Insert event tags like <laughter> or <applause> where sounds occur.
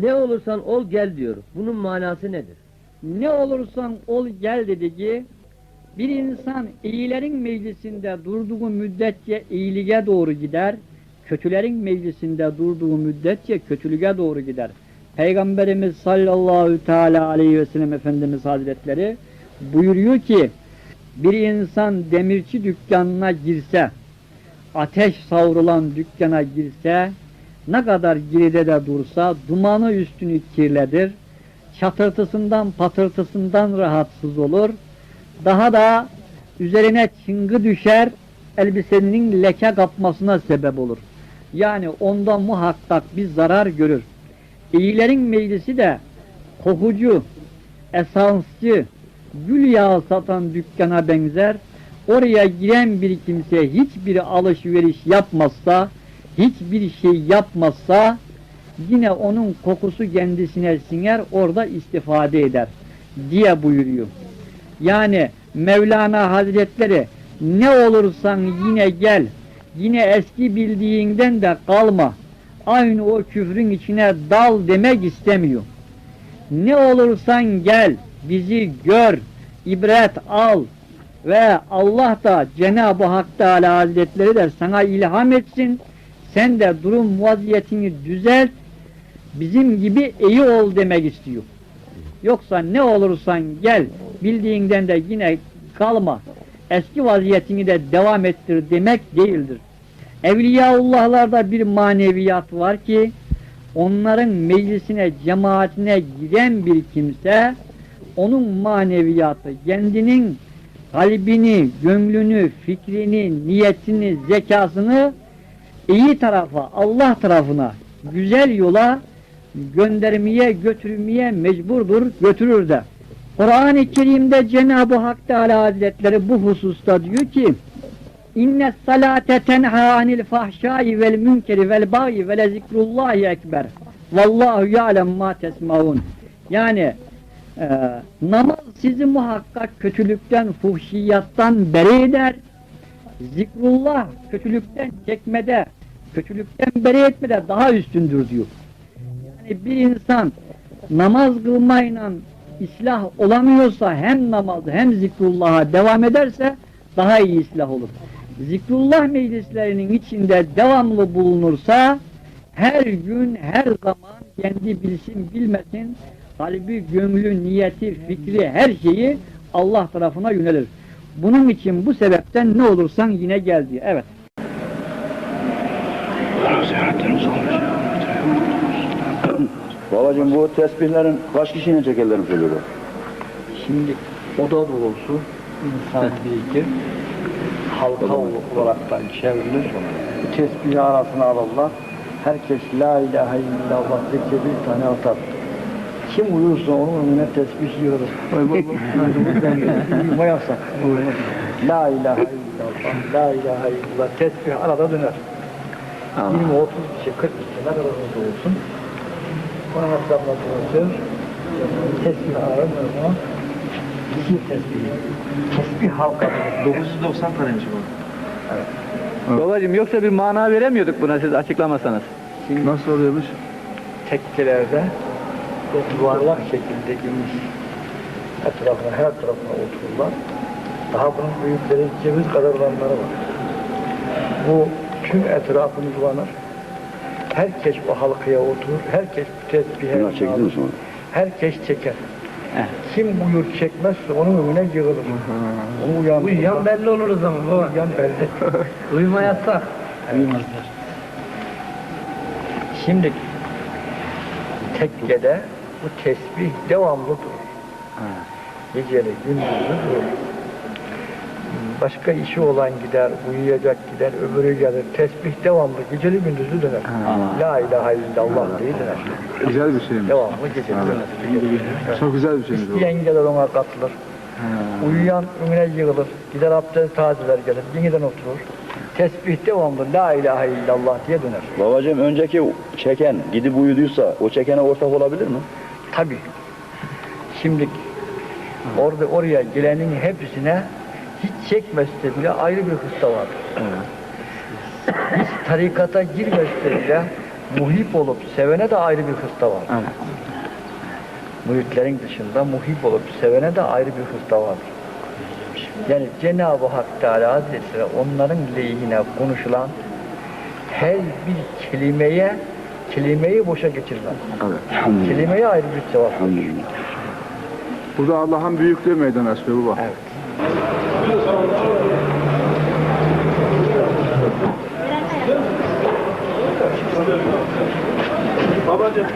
Ne olursan ol gel diyor. Bunun manası nedir? Ne olursan ol gel dedi ki bir insan iyilerin meclisinde durduğu müddetçe iyiliğe doğru gider, kötülerin meclisinde durduğu müddetçe kötülüğe doğru gider. Peygamberimiz sallallahu teala aleyhi ve sellem Efendimiz Hazretleri buyuruyor ki bir insan demirci dükkanına girse, ateş savrulan dükkana girse, ne kadar geride de dursa dumanı üstünü kirledir, çatırtısından patırtısından rahatsız olur, daha da üzerine çıngı düşer, elbisenin leke kapmasına sebep olur. Yani ondan muhakkak bir zarar görür. İyilerin meclisi de kokucu, esansçı, gül yağı satan dükkana benzer. Oraya giren bir kimse hiçbir alışveriş yapmazsa, hiçbir şey yapmazsa yine onun kokusu kendisine siner, orada istifade eder diye buyuruyor. Yani Mevlana Hazretleri ne olursan yine gel, yine eski bildiğinden de kalma, aynı o küfrün içine dal demek istemiyor. Ne olursan gel, bizi gör, ibret al ve Allah da Cenab-ı Hak Teala Hazretleri de sana ilham etsin, sen de durum vaziyetini düzelt, bizim gibi iyi ol demek istiyor. Yoksa ne olursan gel, bildiğinden de yine kalma, eski vaziyetini de devam ettir demek değildir. Evliyaullahlarda bir maneviyat var ki, onların meclisine, cemaatine giren bir kimse, onun maneviyatı, kendinin kalbini, gönlünü, fikrini, niyetini, zekasını iyi tarafa, Allah tarafına, güzel yola göndermeye, götürmeye mecburdur, götürür de. Kur'an-ı Kerim'de Cenab-ı Hak Teala Hazretleri bu hususta diyor ki İnne salate tenha anil fahşai vel münkeri vel bagi ve zikrullahi ekber. Vallahu ya'lem ma tesmaun. Yani e, namaz sizi muhakkak kötülükten, fuhşiyattan beri eder. Zikrullah kötülükten çekmede, kötülükten beri etmede daha üstündür diyor. Yani bir insan namaz kılmayla islah olamıyorsa hem namazı hem zikrullah'a devam ederse daha iyi islah olur. Zikrullah meclislerinin içinde devamlı bulunursa her gün her zaman kendi bilsin bilmesin kalbi, gönlü, niyeti, fikri her şeyi Allah tarafına yönelir. Bunun için bu sebepten ne olursan yine gel diyor. Evet. Babacığım bu tesbihlerin kaç kişinin çekerlerini söylüyor? Şimdi oda dolusu insan birikir. Halka olaraktan çevrilir. Bu tesbihi arasına alırlar. Herkes la ilahe illallah diye bir tane atar. Kim uyursa onun önüne tesbih yiyoruz. Uyuma <laughs> yasak. La ilahe illallah, la ilahe illallah. Tesbih arada döner. 20-30 kişi, 40 kişi ne kadar olursa olsun. Bana hesapla duracağız. Tesbih aramıyor İki tesbih. Tesbih halka. 990 taneymiş bu. Babacım yoksa bir mana veremiyorduk buna siz açıklamasanız. Nasıl oluyormuş? tekkelerde yuvarlak şekilde geniş etrafına her tarafına otururlar. Daha bunun büyükleri ceviz kadar olanları var. Bu tüm etrafını dolanır. Herkes bu halkaya oturur. Herkes tesbihe Bunlar çekti mi sonra? Herkes çeker. Kim buyur çekmezse onun önüne yığılır. Onu uyan, Uyuyan belli olur o zaman baba. Uyan belli. <laughs> Uyuma yasak. Uyumazlar. Şimdi tekkede bu tesbih devamlı durur. Geceli gündüzlü durur. Başka işi olan gider, uyuyacak gider, öbürü gelir. Tesbih devamlı geceli gündüzlü döner. La ilahe illallah diye döner. Güzel bir şey mi? Devamlı geceli döner. Çok güzel bir şey mi bu? İsteyen gelir ona katılır. Uyuyan önüne yığılır. Gider abdest tazeler gelir. Yeniden oturur. Tesbih devamlı la ilahe illallah diye döner. Babacığım önceki çeken gidip uyuduysa o çekene ortak olabilir mi? Tabi. Şimdi orada oraya gelenin hepsine hiç çekmezse bile ayrı bir hısta var. Hiç tarikata girmezse bile muhip olup sevene de ayrı bir hırs da var. Evet. Muhitlerin dışında muhip olup sevene de ayrı bir hırs da var. Yani Cenab-ı Hak Teala Hazretleri onların lehine konuşulan her bir kelimeye kelimeyi boşa geçirmez. Evet. Kelimeye ayrı bir cevap. Burada Allah'ın büyüklüğü meydana çıkıyor baba. Evet. Babacığım.